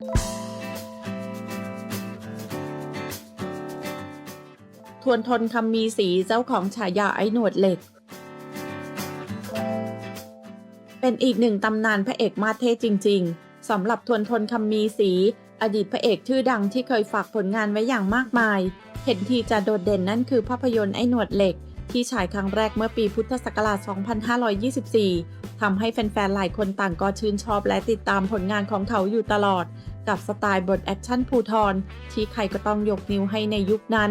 ทวนทนคำมีสีเจ้าของฉายาไอ้หนวดเหล็ก เป็นอีกหนึ่งตำนานพระเอกมาเท่จริง ๆสำหรับทวนทนคำมีสี อดีตพระเอกชื่อดังที่เคยฝากผลงานไว้อย่างมากมาย เห็นทีจะโดดเด่นนั่นคือภาพยนตร์ไอ้หนวดเหล็ก ที่ฉายครั้งแรกเมื่อปีพุทธศักราช 2524ทำให้แฟนๆ หลายคนต่างก็ชื่นชอบและติดตามผลงานของเขาอยู่ตลอด กับสไตล์บทแอคชั่นภูทรที่ใครก็ต้องยกนิ้วให้ในยุคนั้น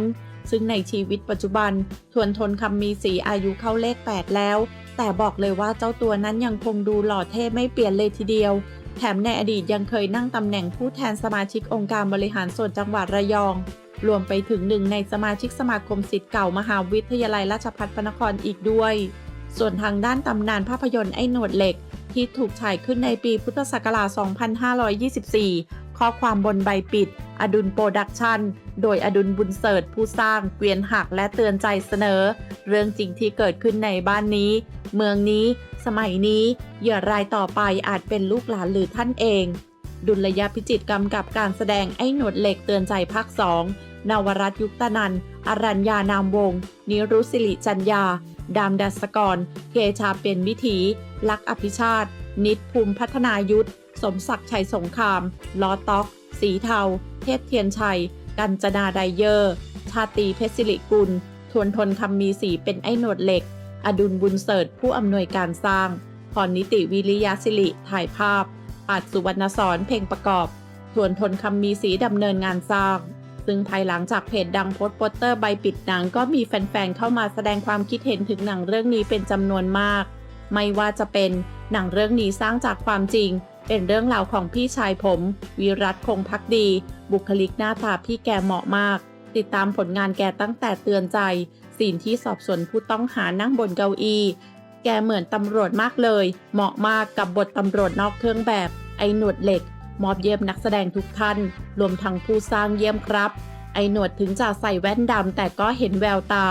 ซึ่งในชีวิตปัจจุบัน ทวนทนคำมีสีอายุเข้าเลข 8 แล้ว แต่บอกเลยว่าเจ้าตัวนั้นยังคงดูหล่อเท่ไม่เปลี่ยนเลยทีเดียว แถมในอดีตยังเคยนั่งตำแหน่งผู้แทนสมาชิกองค์การบริหารส่วนจังหวัดระยองรวมไปถึงหนึ่งในสมาชิกสมาคมสิทธิ์เก่ามหาวิทยาลัยราชภัฏพระนครอีกด้วย ส่วนทางด้านตำนานภาพยนตร์ไอ้หนวดเหล็ก ที่ถูกฉายขึ้นในปีพุทธศักราช 2524 ข้อความบนใบปิด อดุลโปรดักชันโดยอดุลบุญเสิร์ตผู้สร้างเกวียนหักและเตือนใจเสนอ เรื่องจริงที่เกิดขึ้นในบ้านนี้ เมืองนี้ สมัยนี้ เหยื่อรายต่อไปอาจเป็นลูกหลานหรือท่านเอง ดุลยพิจิตรกำกับการแสดงไอ้หนวดเหล็กเตือนใจภาคสองนวรัตยุคตนันอรัญญานามวงศ์นิรุสิริจัญญา ดามดัสกร เกชาเป็นวิถี ลักอภิชาติ นิดภูมิพัฒนายุทธ สมศักดิ์ชัยสงคราม ลอต็อก สีเทา เทพเทียนชัย กัญจนาไดเยอร์ ชาตีเพชรศิริกุล ทวนทนคำมีสีเป็นไอ้หนวดเหล็ก อดุลบุญเสิร์ตผู้อำนวยการสร้าง พรนิติวิริยศิริ ถ่ายภาพปัดสุวรรณสอนเพลงประกอบ ทวนทนคำมีสีดำเนินงานสร้าง ซึ่งภายหลังจากเพจดังโพสต์โปสเตอร์ใบปิดหนังก็มีแฟนๆ เข้ามาแสดงความคิดเห็นถึงหนังเรื่องนี้เป็นจำนวนมาก ไม่ว่าจะเป็นหนังเรื่องนี้สร้างจากความจริง เป็นเรื่องราวของพี่ชายผม วิรัตคงพักดี บุคลิกหน้าตาพี่แกเหมาะมาก ติดตามผลงานแกตั้งแต่เตือนใจสีนที่สอบสวนผู้ต้องหานั่งบนเก้าอี้แกเหมือนตำรวจมากเลย เหมาะมากกับบทตำรวจนอกเครื่องแบบ ไอหนวดเหล็ก มอบเยี่ยมนักแสดงทุกท่าน รวมทั้งผู้สร้างเยี่ยมครับ ไอหนวดถึงจะใส่แว่นดำแต่ก็เห็นแววตา